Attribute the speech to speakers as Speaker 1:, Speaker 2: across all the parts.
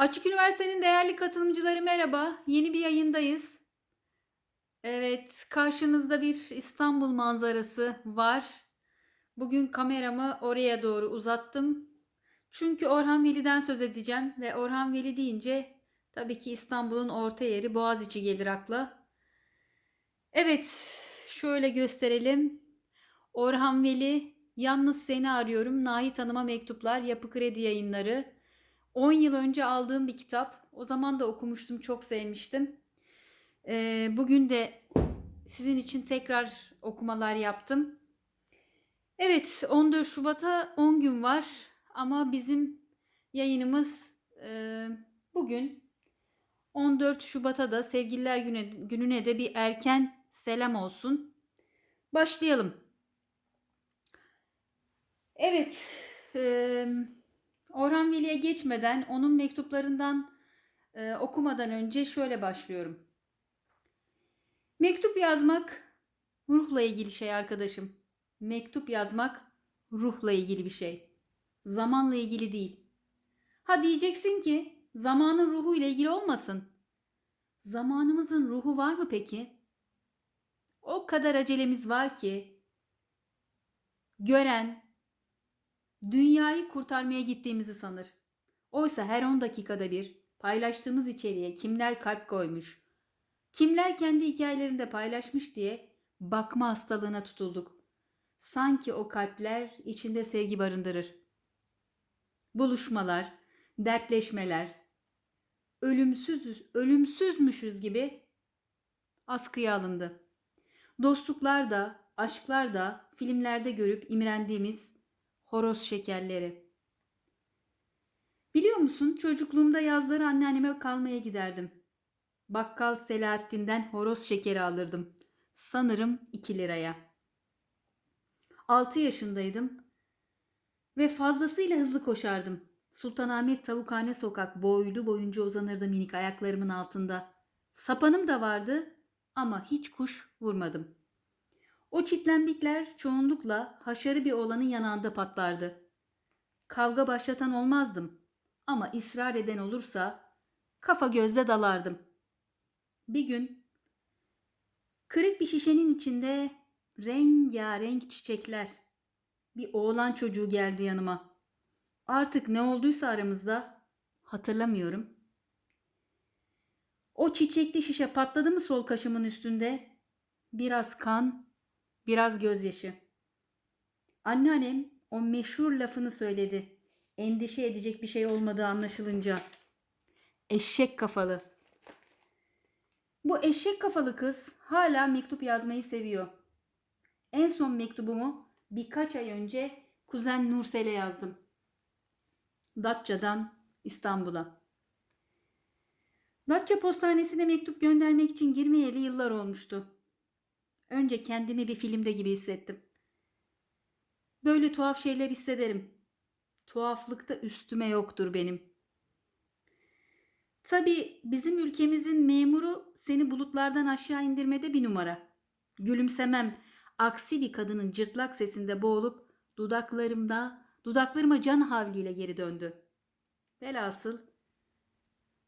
Speaker 1: Açık Üniversite'nin değerli katılımcıları merhaba. Yeni bir yayındayız. Evet, karşınızda bir İstanbul manzarası var. Bugün kameramı oraya doğru uzattım. Çünkü Orhan Veli'den söz edeceğim ve Orhan Veli deyince tabii ki İstanbul'un orta yeri Boğaziçi gelir akla. Evet, şöyle gösterelim. Orhan Veli, Yalnız Seni Arıyorum, Nahit Hanım'a Mektuplar, Yapı Kredi Yayınları. 10 yıl önce aldığım bir kitap. O zaman da okumuştum, çok sevmiştim. Ee, bugün de sizin için tekrar okumalar yaptım. Evet, 14 Şubat'a 10 gün var ama bizim yayınımız e, bugün 14 Şubat'a da sevgililer güne, gününe de bir erken selam olsun. Başlayalım. Evet, e, Orhan Veli'ye geçmeden onun mektuplarından e, okumadan önce şöyle başlıyorum. Mektup yazmak ruhla ilgili şey arkadaşım. Mektup yazmak ruhla ilgili bir şey. Zamanla ilgili değil. Ha diyeceksin ki zamanın ruhu ile ilgili olmasın. Zamanımızın ruhu var mı peki? O kadar acelemiz var ki gören dünyayı kurtarmaya gittiğimizi sanır. Oysa her 10 dakikada bir paylaştığımız içeriğe kimler kalp koymuş, kimler kendi hikayelerinde paylaşmış diye bakma hastalığına tutulduk. Sanki o kalpler içinde sevgi barındırır. Buluşmalar, dertleşmeler, ölümsüz, ölümsüzmüşüz gibi askıya alındı. Dostluklar da, aşklar da filmlerde görüp imrendiğimiz horoz şekerleri. Biliyor musun çocukluğumda yazları anneanneme kalmaya giderdim. Bakkal Selahattin'den horoz şekeri alırdım. Sanırım 2 liraya. 6 yaşındaydım ve fazlasıyla hızlı koşardım. Sultanahmet Tavukhane Sokak boylu boyunca uzanırdı minik ayaklarımın altında. Sapanım da vardı ama hiç kuş vurmadım. O çitlenbikler çoğunlukla haşarı bir olanın yanağında patlardı. Kavga başlatan olmazdım ama ısrar eden olursa kafa gözle dalardım. Bir gün kırık bir şişenin içinde rengarenk çiçekler. Bir oğlan çocuğu geldi yanıma. Artık ne olduysa aramızda hatırlamıyorum. O çiçekli şişe patladı mı sol kaşımın üstünde? Biraz kan, biraz gözyaşı. Anneannem o meşhur lafını söyledi. Endişe edecek bir şey olmadığı anlaşılınca. Eşek kafalı. Bu eşek kafalı kız hala mektup yazmayı seviyor. En son mektubumu birkaç ay önce kuzen Nursel'e yazdım. Datça'dan İstanbul'a. Datça postanesine mektup göndermek için girmeyeli yıllar olmuştu. Önce kendimi bir filmde gibi hissettim. Böyle tuhaf şeyler hissederim. Tuhaflıkta üstüme yoktur benim. Tabii bizim ülkemizin memuru seni bulutlardan aşağı indirmede bir numara. Gülümsemem aksi bir kadının cırtlak sesinde boğulup dudaklarımda, dudaklarıma can havliyle geri döndü. Velhasıl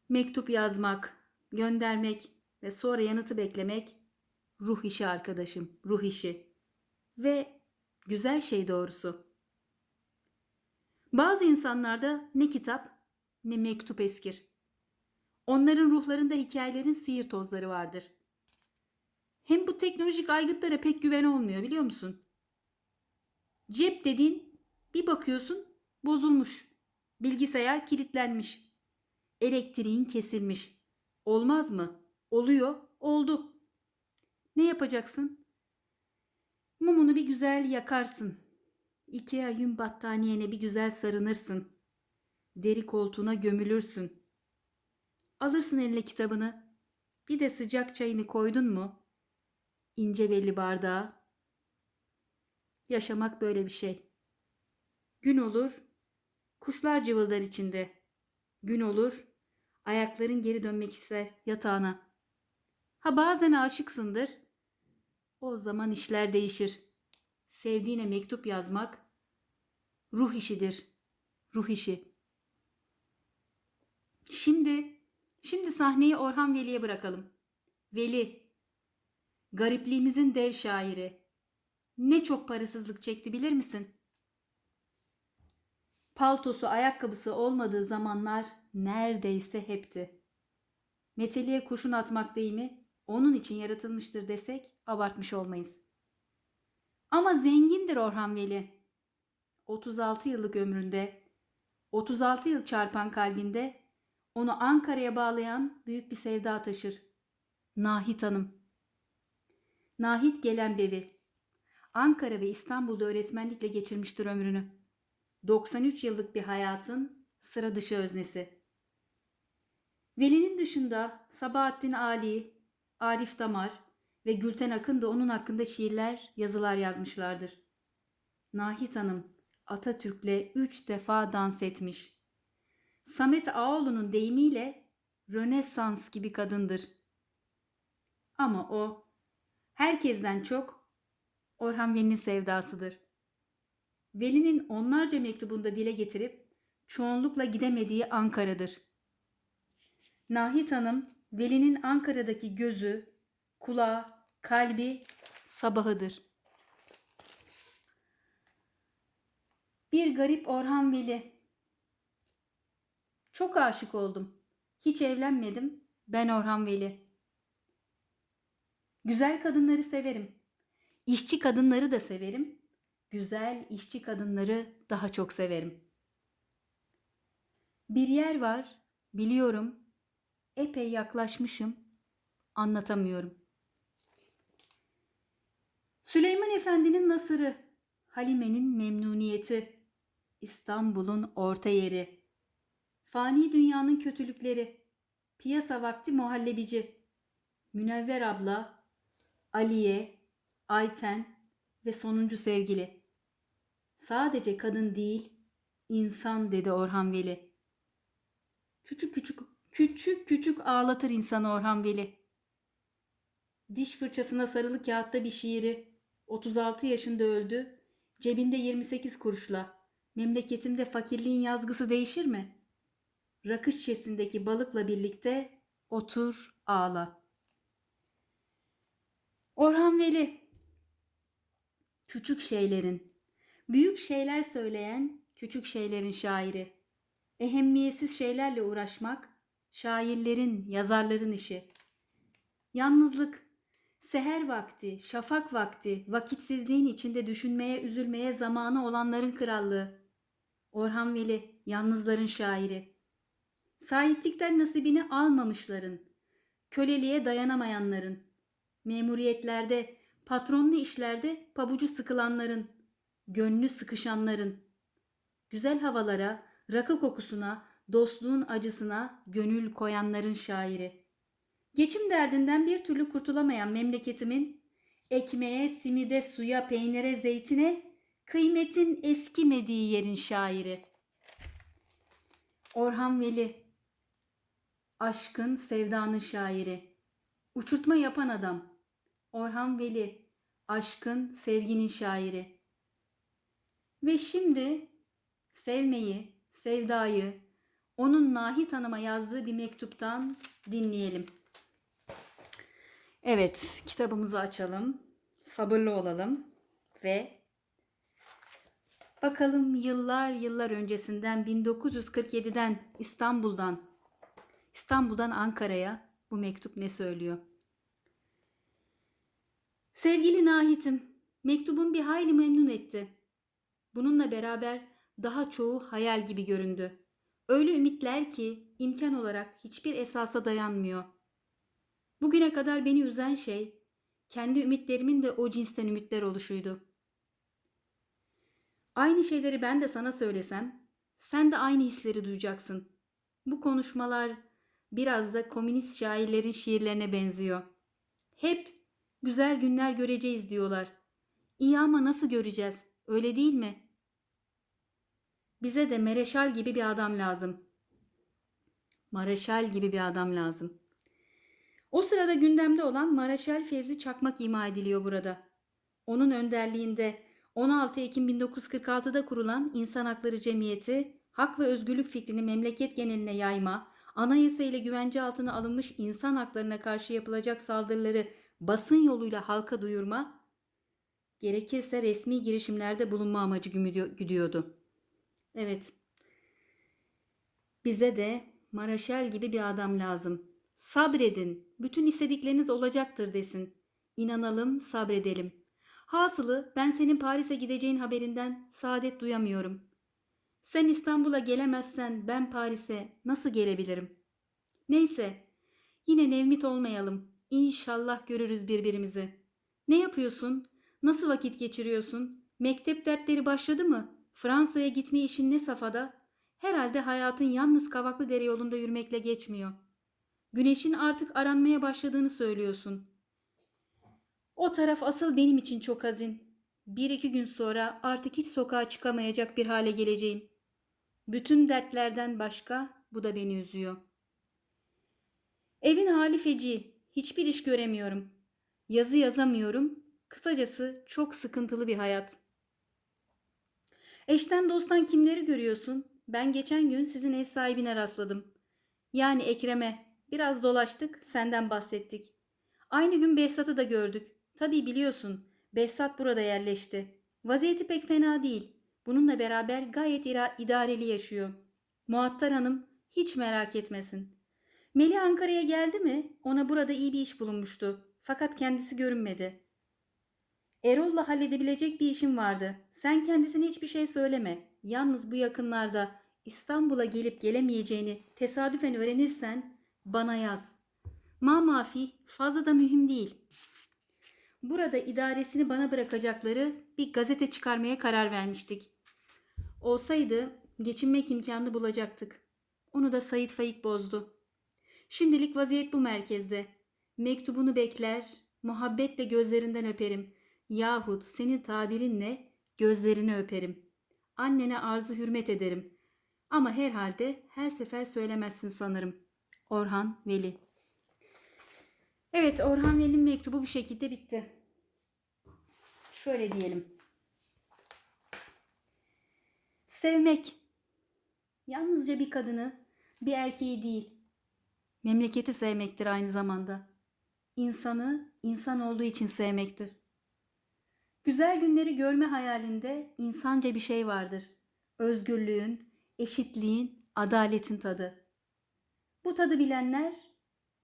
Speaker 1: mektup yazmak, göndermek ve sonra yanıtı beklemek ruh işi arkadaşım, ruh işi. Ve güzel şey doğrusu. Bazı insanlarda ne kitap ne mektup eskir. Onların ruhlarında hikayelerin sihir tozları vardır. Hem bu teknolojik aygıtlara pek güven olmuyor biliyor musun? Cep dediğin bir bakıyorsun bozulmuş. Bilgisayar kilitlenmiş. Elektriğin kesilmiş. Olmaz mı? Oluyor, oldu. Ne yapacaksın? Mumunu bir güzel yakarsın. Ikea yün battaniyene bir güzel sarınırsın. Deri koltuğuna gömülürsün. Alırsın eline kitabını. Bir de sıcak çayını koydun mu? İnce belli bardağa. Yaşamak böyle bir şey. Gün olur, kuşlar cıvıldar içinde. Gün olur, ayakların geri dönmek ister yatağına. Ha bazen aşıksındır. O zaman işler değişir. Sevdiğine mektup yazmak ruh işidir. Ruh işi. şimdi şimdi sahneyi Orhan Veli'ye bırakalım. Veli, garipliğimizin dev şairi. Ne çok parasızlık çekti bilir misin? Paltosu, ayakkabısı olmadığı zamanlar neredeyse hepti. Meteliğe kurşun atmak deyimi onun için yaratılmıştır desek abartmış olmayız. Ama zengindir Orhan Veli. 36 yıllık ömründe, 36 yıl çarpan kalbinde onu Ankara'ya bağlayan büyük bir sevda taşır. Nahit Hanım. Nahit Gelenbevi. Ankara ve İstanbul'da öğretmenlikle geçirmiştir ömrünü. 93 yıllık bir hayatın sıra dışı öznesi. Veli'nin dışında Sabahattin Ali, Arif Damar ve Gülten Akın da onun hakkında şiirler, yazılar yazmışlardır. Nahit Hanım Atatürk'le üç defa dans etmiş. Samet Ağoğlu'nun deyimiyle Rönesans gibi kadındır. Ama o herkesten çok Orhan Veli'nin sevdasıdır. Veli'nin onlarca mektubunda dile getirip çoğunlukla gidemediği Ankara'dır. Nahit Hanım, Veli'nin Ankara'daki gözü, kulağı, kalbi, sabahıdır. Bir garip Orhan Veli. Çok aşık oldum. Hiç evlenmedim. Ben Orhan Veli. Güzel kadınları severim. İşçi kadınları da severim. Güzel işçi kadınları daha çok severim. Bir yer var, biliyorum. Epey yaklaşmışım. Anlatamıyorum. Süleyman Efendi'nin nasırı, Halime'nin memnuniyeti, İstanbul'un orta yeri, fani dünyanın kötülükleri, piyasa vakti muhallebici, Münevver abla, Aliye, Ayten ve sonuncu sevgili. Sadece kadın değil, insan dedi Orhan Veli. Küçük küçük küçük küçük ağlatır insanı Orhan Veli. Diş fırçasına sarılı kağıtta bir şiiri. 36 yaşında öldü. Cebinde 28 kuruşla. Memleketimde fakirliğin yazgısı değişir mi? Rakı şişesindeki balıkla birlikte otur ağla. Orhan Veli Küçük şeylerin, büyük şeyler söyleyen küçük şeylerin şairi. Ehemmiyetsiz şeylerle uğraşmak şairlerin, yazarların işi. Yalnızlık, seher vakti, şafak vakti, vakitsizliğin içinde düşünmeye, üzülmeye zamanı olanların krallığı. Orhan Veli, yalnızların şairi. Sahiplikten nasibini almamışların, köleliğe dayanamayanların, memuriyetlerde, patronlu işlerde pabucu sıkılanların, gönlü sıkışanların, güzel havalara, rakı kokusuna, dostluğun acısına gönül koyanların şairi. Geçim derdinden bir türlü kurtulamayan memleketimin ekmeğe, simide, suya, peynire, zeytine kıymetin eskimediği yerin şairi. Orhan Veli Aşkın, sevdanın şairi. Uçurtma yapan adam. Orhan Veli Aşkın, sevginin şairi. Ve şimdi sevmeyi, sevdayı, onun Nahit Hanım'a yazdığı bir mektuptan dinleyelim. Evet, kitabımızı açalım. Sabırlı olalım ve bakalım yıllar yıllar öncesinden 1947'den İstanbul'dan İstanbul'dan Ankara'ya bu mektup ne söylüyor? Sevgili Nahit'im, mektubun bir hayli memnun etti. Bununla beraber daha çoğu hayal gibi göründü. Öyle ümitler ki imkan olarak hiçbir esasa dayanmıyor. Bugüne kadar beni üzen şey kendi ümitlerimin de o cinsten ümitler oluşuydu. Aynı şeyleri ben de sana söylesem sen de aynı hisleri duyacaksın. Bu konuşmalar biraz da komünist şairlerin şiirlerine benziyor. Hep güzel günler göreceğiz diyorlar. İyi ama nasıl göreceğiz? Öyle değil mi? Bize de Mereşal gibi bir adam lazım. Mareşal gibi bir adam lazım. O sırada gündemde olan Mareşal Fevzi Çakmak ima ediliyor burada. Onun önderliğinde 16 Ekim 1946'da kurulan İnsan Hakları Cemiyeti, hak ve özgürlük fikrini memleket geneline yayma, anayasa ile güvence altına alınmış insan haklarına karşı yapılacak saldırıları basın yoluyla halka duyurma, gerekirse resmi girişimlerde bulunma amacı güdüyordu. Evet, bize de Maraşel gibi bir adam lazım. Sabredin, bütün istedikleriniz olacaktır desin. İnanalım, sabredelim. Hasılı ben senin Paris'e gideceğin haberinden saadet duyamıyorum. Sen İstanbul'a gelemezsen ben Paris'e nasıl gelebilirim? Neyse, yine nevmit olmayalım. İnşallah görürüz birbirimizi. Ne yapıyorsun? Nasıl vakit geçiriyorsun? Mektep dertleri başladı mı? Fransa'ya gitme işin ne safhada? Herhalde hayatın yalnız Kavaklı Dere yolunda yürümekle geçmiyor. Güneşin artık aranmaya başladığını söylüyorsun. O taraf asıl benim için çok hazin. Bir iki gün sonra artık hiç sokağa çıkamayacak bir hale geleceğim. Bütün dertlerden başka bu da beni üzüyor. Evin hali feci. Hiçbir iş göremiyorum. Yazı yazamıyorum. Kısacası çok sıkıntılı bir hayat. Eşten dosttan kimleri görüyorsun? Ben geçen gün sizin ev sahibine rastladım. Yani Ekrem'e. Biraz dolaştık, senden bahsettik. Aynı gün Behzat'ı da gördük. Tabii biliyorsun, Behzat burada yerleşti. Vaziyeti pek fena değil. Bununla beraber gayet idareli yaşıyor. Muattar Hanım hiç merak etmesin. Melih Ankara'ya geldi mi? Ona burada iyi bir iş bulunmuştu. Fakat kendisi görünmedi. Erol'la halledebilecek bir işim vardı. Sen kendisine hiçbir şey söyleme. Yalnız bu yakınlarda İstanbul'a gelip gelemeyeceğini tesadüfen öğrenirsen bana yaz. Ma mafi fazla da mühim değil. Burada idaresini bana bırakacakları bir gazete çıkarmaya karar vermiştik. Olsaydı geçinmek imkanı bulacaktık. Onu da Sayit Faik bozdu. Şimdilik vaziyet bu merkezde. Mektubunu bekler, muhabbetle gözlerinden öperim. Yahut senin tabirinle gözlerini öperim. Annene arzı hürmet ederim. Ama herhalde her sefer söylemezsin sanırım. Orhan Veli Evet Orhan Veli'nin mektubu bu şekilde bitti. Şöyle diyelim. Sevmek. Yalnızca bir kadını, bir erkeği değil. Memleketi sevmektir aynı zamanda. İnsanı insan olduğu için sevmektir. Güzel günleri görme hayalinde insanca bir şey vardır. Özgürlüğün, eşitliğin, adaletin tadı. Bu tadı bilenler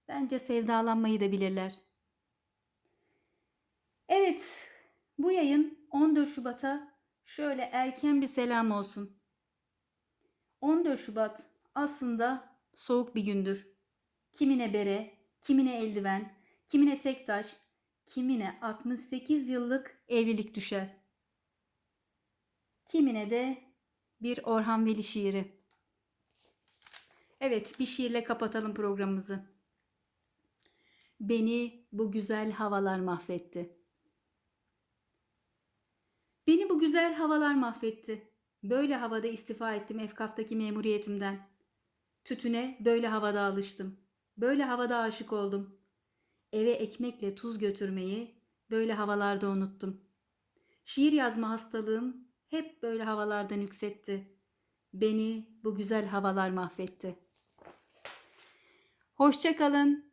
Speaker 1: bence sevdalanmayı da bilirler. Evet, bu yayın 14 Şubat'a şöyle erken bir selam olsun. 14 Şubat aslında soğuk bir gündür. Kimine bere, kimine eldiven, kimine tek taş, kimine 68 yıllık evlilik düşer. Kimine de bir Orhan Veli şiiri. Evet, bir şiirle kapatalım programımızı. Beni bu güzel havalar mahvetti. Beni bu güzel havalar mahvetti. Böyle havada istifa ettim Efkaf'taki memuriyetimden. Tütüne böyle havada alıştım. Böyle havada aşık oldum. Eve ekmekle tuz götürmeyi böyle havalarda unuttum. Şiir yazma hastalığım hep böyle havalardan yüksetti. Beni bu güzel havalar mahvetti. Hoşça kalın.